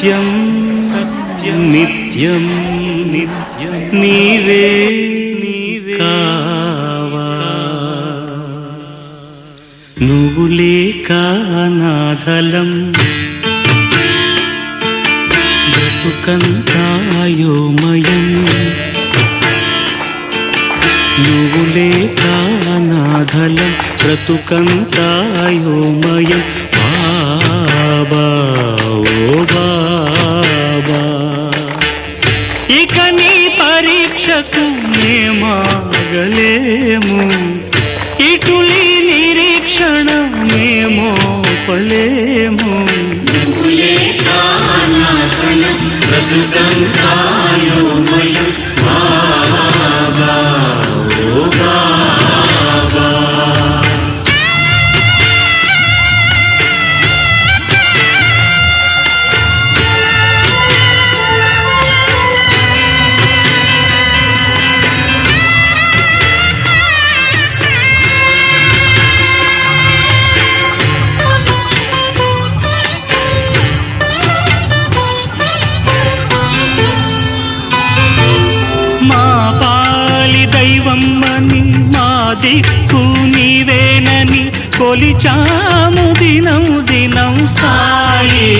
సత్యం సత్యం నిత్యం నిత్యం నీవే నీవే నువ్వు లేక నాథలం బ్రతుకంతాయోమయం నువ్వు లేక నాథలం బ్రతుకంతా మేమోపలేము మా దైవమ్మని మా దిక్కు నీవేనని కొలిచాము దినం దినం సాయి.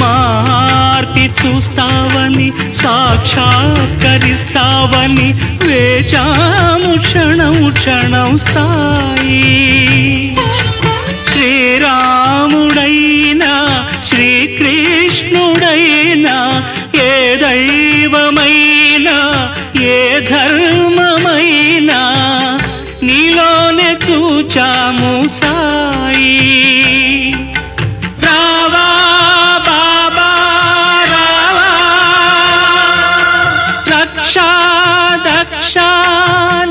మా ఆర్తి చూస్తావని సాక్షాత్కరిస్తావని వేచాము క్షణం క్షణం సాయి. రక్షా దక్ష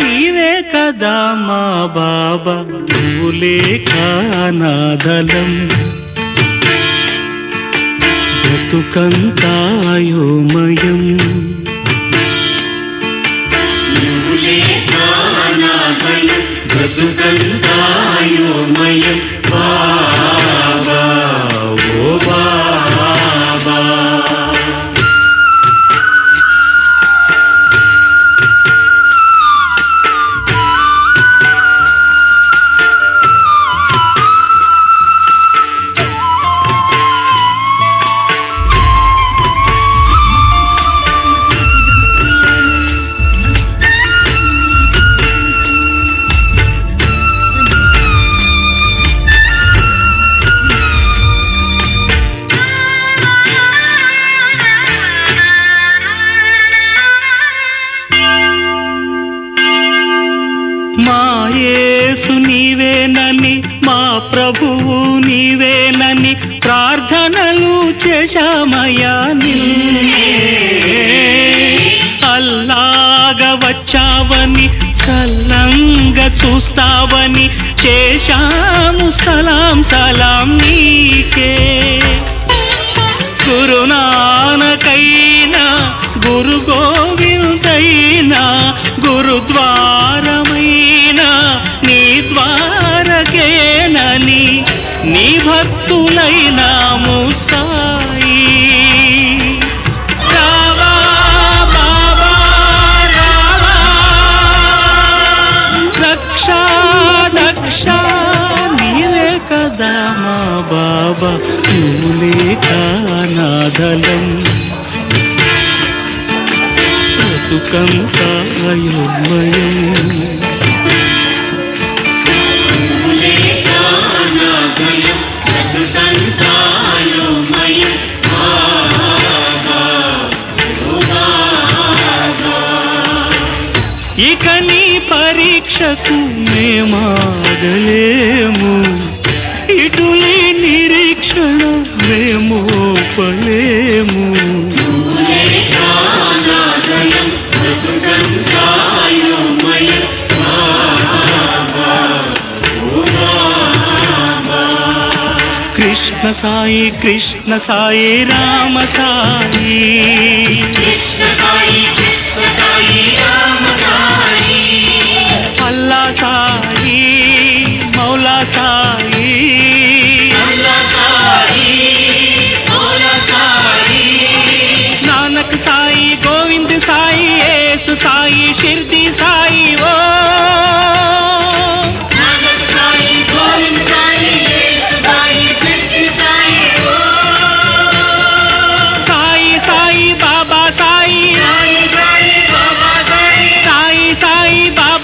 నీవే కదా మా బాబా. నువ్వు లేక నాదలం బ్రతుకంతాయోమయం ప్రభువు నీవేనని ప్రార్థనలు చేశామయాని అల్లాగా వచ్చావని చల్లంగా చూస్తావని చేశాము. సలాం సలాం నీకే. భక్తులైనాము సాయి. రావా బాబా. నాదలం ఇక నీ పరీక్షకు మేమాగలేము. ఇటులీ నిరీక్షణ మేము కృష్ణ సాయి కృష్ణ సాయి రామ సాయి. అల్లా సాయి మౌలా సాయి. నానక్ సాయి గోవింద్ సాయి యేసు సాయి షిర్ది సాయి. 八一三一八八三一三一三一八